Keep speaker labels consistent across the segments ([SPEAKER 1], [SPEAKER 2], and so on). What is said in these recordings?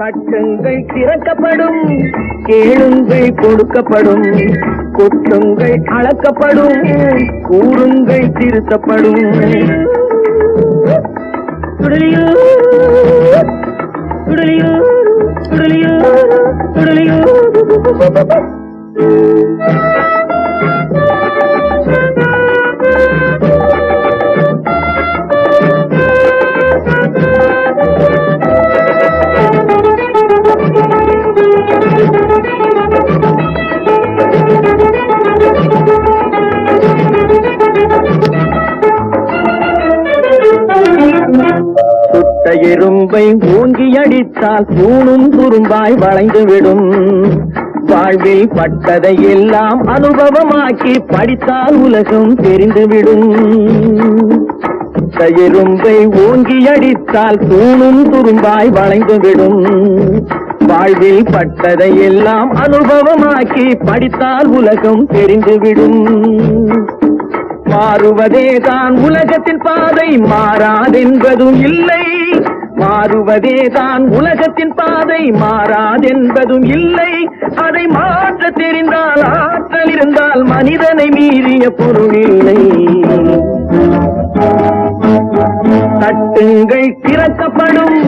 [SPEAKER 1] தட்டுங்கள் திறக்கப்படும் கேளுங்கள் கொடுக்கப்படும் கொட்டுங்கள் அளக்கப்படும் கூறுங்கள் திருத்தப்படும். சுடலியோ சுடலியோ சுடலியோ சுடலியோ எறும்பை ஊங்கி அடித்தால் தூணும் துரும்பாய் வளைந்துவிடும் வாழ்வில் பட்டதை எல்லாம் அனுபவமாக்கி படித்தால் உலகம் தெரிந்துவிடும் எறும்பை ஊங்கி அடித்தால் தூணும் துரும்பாய் வளைந்துவிடும் வாழ்வில் பட்டதை எல்லாம் அனுபவமாக்கி படித்தால் உலகம் தெரிந்துவிடும் மாறுவதே தான் உலகத்தின் பாதை மாறாதென்பதும் இல்லை. மாறுவதே தான் உலகத்தின் பாதை மாறாதென்பதும் இல்லை. அதை மாற்ற தெரிந்தால் ஆற்றல் இருந்தால் மனிதனை மீறிய பொருள் இல்லை தட்டுங்கள் திறக்கப்படும்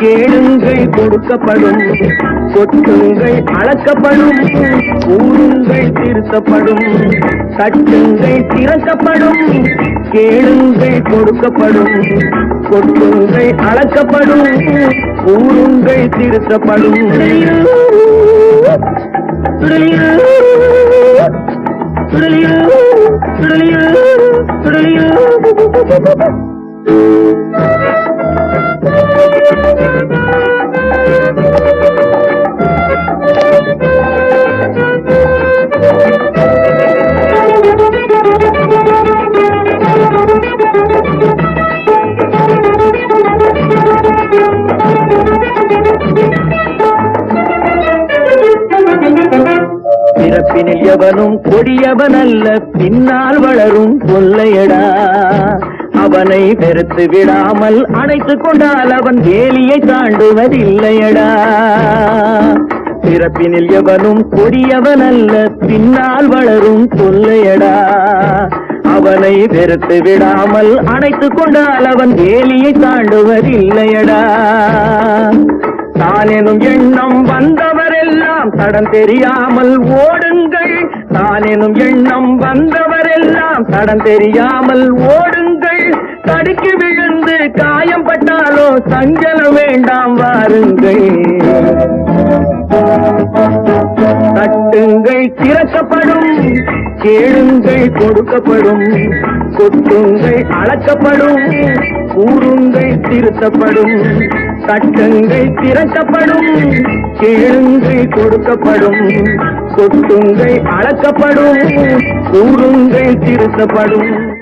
[SPEAKER 1] கேளுங்கள் கொடுக்கப்படும். கொட்டுங்கள் அளக்கப்படும் கூறுங்கள் திருத்தப்படும் சட்டுங்கள் திறக்கப்படும் கேளுங்கள் கொடுக்கப்படும் கொட்டுங்கள் அளக்கப்படும் கூறுங்கள் திருத்தப்படும் Thank you. சுடலியோ எவனும் கொடியவன் அல்ல பின்னால் வளரும் கொள்ளையடா அவனை வெறுத்து விடாமல் அணைத்துக் கொண்டால் அவன் வேலியை தாண்டுவதில்லையடா. பிறப்பினில் எவனும் கொடியவன் அல்ல பின்னால் வளரும் கொள்ளையடா அவனை வெறுத்து விடாமல் அணைத்துக் கொண்டால் அவன் வேலியை தாண்டுவதில்லையடா. தானெனும் எண்ணம் எல்லாம் தடம் தெரியாமல் ஓடுங்கள். தானெனும் எண்ணம் வந்தவரெல்லாம் தடம் தெரியாமல் ஓடுங்கள். தடுக்கி விழுந்து காயம் பட்டாலோ சஞ்சலம் வேண்டாம் வாருங்கள். தட்டுங்கள் திறக்கப்படும். கேளுங்கள் கொடுக்கப்படும். கொட்டுங்கள் அளக்கப்படும் கூறுங்கள் திருத்தப்படும். சட்டங்கள் திறக்கப்படும் கேளுங்கள் கொடுக்கப்படும். கொட்டுங்கள் அளக்கப்படும். கூறுங்கள் திருத்தப்படும்.